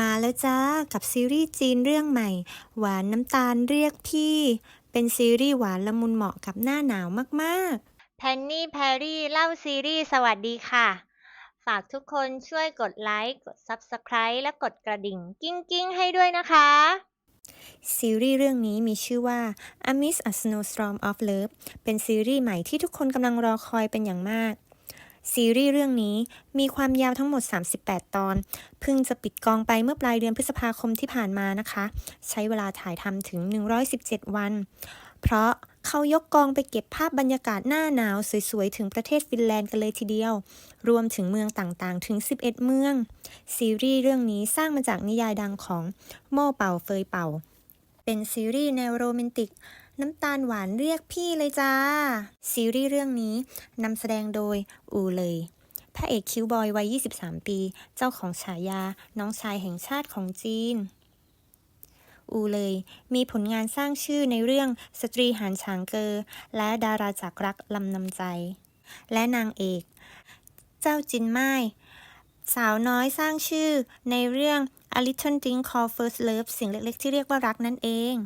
มาแล้วจ้ากับซีรีส์จีนเรื่องใหม่ หวานน้ำตาลเรียกพี่ เป็นซีรีส์หวานละมุนเหมาะกับหน้าหนาวมากๆแพนนี่แพรรี่เล่าซีรีส์สวัสดีค่ะ ฝากทุกคนช่วยกดไลค์กด Subscribe และกดกระดิ่งกิ้งกิ้งๆให้ด้วยนะคะ ซีรีส์เรื่องนี้มีชื่อว่า A Miss a Snowstorm of Love เป็นซีรีส์ใหม่ที่ทุกคนกำลังรอคอยเป็นอย่างมาก ซีรีส์เรื่องนี้มีความยาวทั้งหมด 38 ตอน เพิ่งจะปิดกองไปเมื่อปลายเดือนพฤษภาคมที่ผ่านมานะคะ ใช้เวลาถ่ายทำถึง 117 วัน เพราะเขายกกองไปเก็บภาพบรรยากาศหน้าหนาวสวยๆ ถึงประเทศฟินแลนด์กันเลยทีเดียว รวมถึงเมืองต่างๆ ถึง 11 เมือง ซีรีส์เรื่องนี้สร้างมาจากนิยายดังของโม่เป่าเฟยเป่า เป็นซีรีส์แนวโรแมนติก น้ำตาลหวานเรียกพี่เลยจ้า ซีรีส์เรื่องนี้นำแสดงโดยอูเลย พระเอกคิวบอยวัย 23 ปี เจ้าของฉายาน้องชายแห่งชาติของจีน อูเลย มีผลงานสร้างชื่อในเรื่องสตรีหานฉางเกอ และดาราจากรักลำนำใจ และนางเอก เจ้าจินไม้สาวน้อยสร้างชื่อในเรื่อง A Little Thing Called First Love สิ่งเล็กๆ ที่เรียกว่ารักนั่นเอง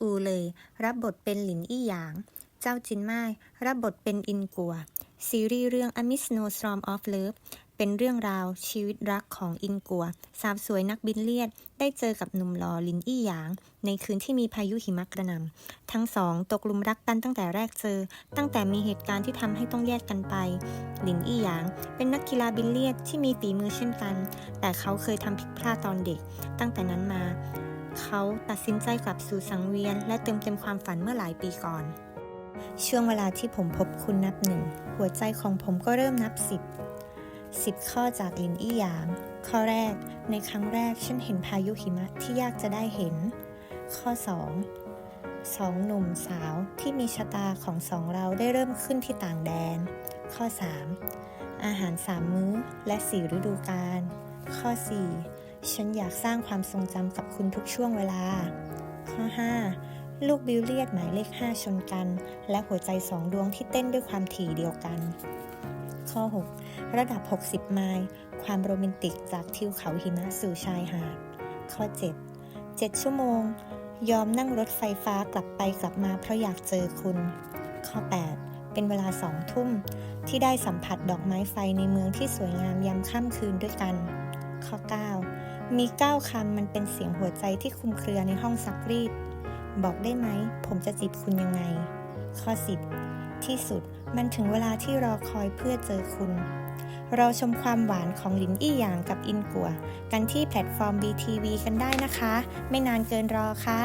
อูเลย รับบทเป็นหลินอี้หยาง เจ้าจินไม้รับบทเป็นอินกัว ซีรีส์เรื่อง A Miss No Storm of Love เป็นเรื่องราวชีวิตรักของอินกัว สาวสวยนักบินเลียด ได้เจอกับหนุ่มหล่อหลินอี้หยาง ในคืนที่มีพายุหิมะกระหน่ำทั้งสองตกหลุมรักกันตั้งแต่แรกเจอ ตั้งแต่มีเหตุการณ์ที่ทำให้ต้องแยกกันไปหลินอี้หยาง เป็นนักกีฬาบิลเลียดที่มีฝีมือเช่นกัน แต่เขาเคยทำผิดพลาดตอนเด็ก ตั้งแต่นั้นมา เขาตัดสินใจกลับสู่สังเวียน และเติมเต็มความฝันเมื่อหลายปีก่อน ช่วงเวลาที่ผมพบคุณนับหนึ่ง หัวใจของผมก็เริ่มนับสิบสิบข้อจากลินอี้หยาง ข้อแรก ในครั้งแรกฉันเห็นพายุหิมะที่ยากจะได้เห็น ข้อสองสองหนุ่มสาวที่มีชะตาของสองเราได้เริ่มขึ้นที่ต่างแดน ข้อ 3. อาหารสามมื้อและสี่ฤดูกาลข้อ 4. ฉันอยากสร้างความทรงจำกับคุณทุกช่วงเวลา ข้อ 5. ลูกบิลเลียดหมายเลข 5 ชนกัน และหัวใจสองดวงที่เต้นด้วยความถี่เดียวกัน ข้อ 6. ระดับ 60 ไมล์ ความโรแมนติกจากทิวเขาหิมะสู่ชายหาด ข้อ 7. 7 ชั่วโมง ยอมนั่งรถไฟฟ้ากลับไปกลับมาเพราะอยากเจอคุณ ข้อ 8. เป็นเวลาสองทุ่ม ที่ได้สัมผัสดอกไม้ไฟในเมืองที่สวยงามยามค่ำคืนด้วยกัน ข้อ 9. มี 9 คำมันเป็นเสียงหัวใจที่คุมเครือในห้องซักรีด บอกได้ไหม ผมจะจีบคุณยังไง ข้อ 10 ที่สุดมันถึงเวลาที่รอคอยเพื่อเจอคุณรอชมความหวานของหลินอี้หยางกับอินกัว กันที่แพลตฟอร์ม BTV กันได้นะคะ ไม่นานเกินรอค่ะ